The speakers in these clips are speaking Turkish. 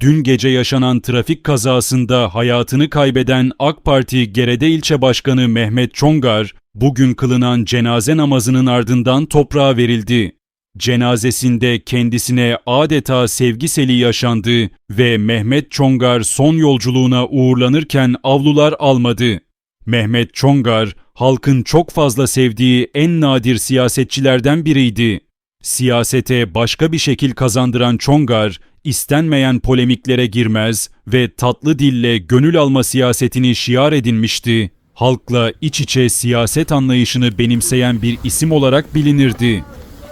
Dün gece yaşanan trafik kazasında hayatını kaybeden AK Parti Gerede İlçe Başkanı Mehmet Çongar, bugün kılınan cenaze namazının ardından toprağa verildi. Cenazesinde kendisine adeta sevgi seli yaşandı ve Mehmet Çongar son yolculuğuna uğurlanırken avlular almadı. Mehmet Çongar, halkın çok fazla sevdiği en nadir siyasetçilerden biriydi. Siyasete başka bir şekil kazandıran Çongar, istenmeyen polemiklere girmez ve tatlı dille gönül alma siyasetini şiar edinmişti. Halkla iç içe siyaset anlayışını benimseyen bir isim olarak bilinirdi.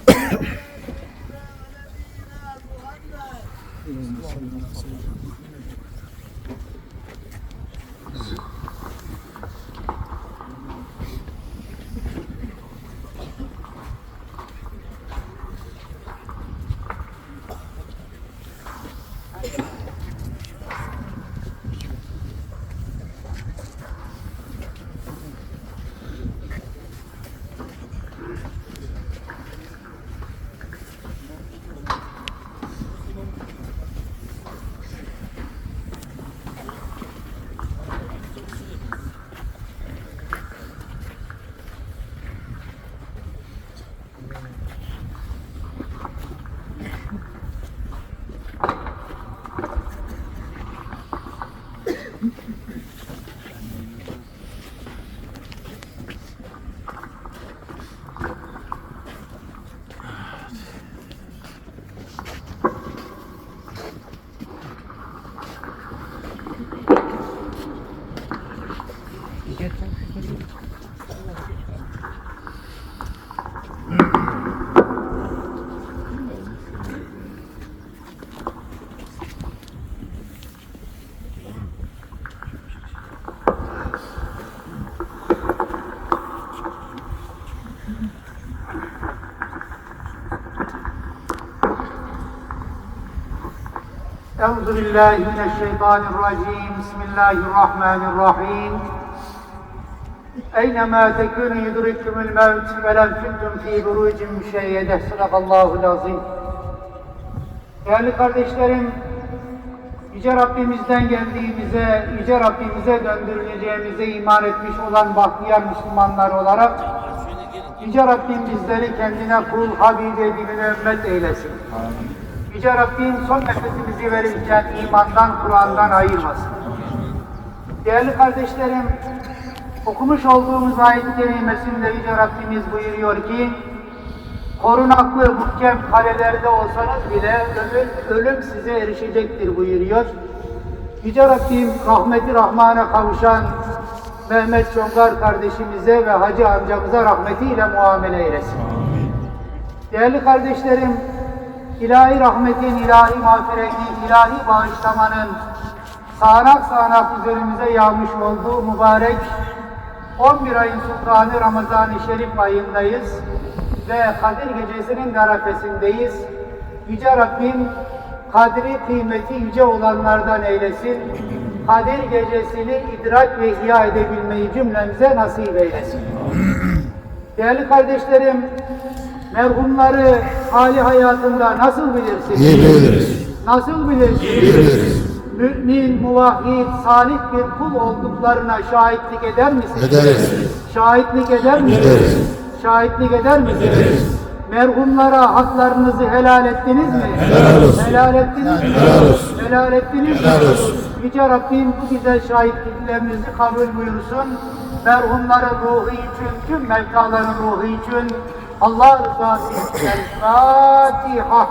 Euzu billahi mineşşeytanirracim. Bismillahirrahmanirrahim. Eynemâ tekûnü yudrikkumul mevt ve lem kuntum fî burûcin müşeyyedeh. Sadakallahu azim. Değerli kardeşlerim, Yüce Rabbimizden geldiğimize, Yüce Rabbimize döndürüleceğimize iman etmiş olan bahtiyar Müslümanlar olarak Yüce Rabbim bizleri kendine kul, Habibi, edibine ümmet eylesin. Amin. Yüce Rabbim son nefesimizi verirken imandan, Kur'an'dan ayırmasın. Değerli kardeşlerim, okumuş olduğumuz ayet-i kerimesinde Yüce Rabbimiz buyuruyor ki, korunaklı muhkem kalelerde olsanız bile ölüm, ölüm size erişecektir buyuruyor. Yüce Rabbim rahmeti rahmana kavuşan Mehmet Çongar kardeşimize ve Hacı amcamıza rahmetiyle muamele eylesin. Değerli kardeşlerim, ilahi rahmetin, ilahi mağfiretin, ilahi bağışlamanın sağanak sağanak üzerimize yağmış olduğu mübarek 11 ayın sultanı Ramazan-ı Şerif ayındayız ve Kadir Gecesi'nin arafesindeyiz. Yüce Rabbim kadri kıymeti yüce olanlardan eylesin. Kadir Gecesi'ni idrak ve ihya edebilmeyi cümlemize nasip eylesin. Değerli kardeşlerim, merhumları hali hayatında nasıl bilirsiniz? İyi biliriz. Nasıl bilirsiniz? Biliriz. Mümin, muvahhid, salih bir kul olduklarına şahitlik eder misiniz? Ederiz. Şahitlik eder misiniz? Ederiz. Şahitlik eder misiniz? Merhumlara haklarınızı helal ettiniz mi? Helal olsun. Helal ettiniz mi? Helal olsun. Helal ettiniz mi? Helal olsun. Yüce Rabbim bu güzel şahitliklerinizi kabul buyursun. Merhumların ruhu için, tüm mevtaların ruhu için Allah rızası için. Fatiha.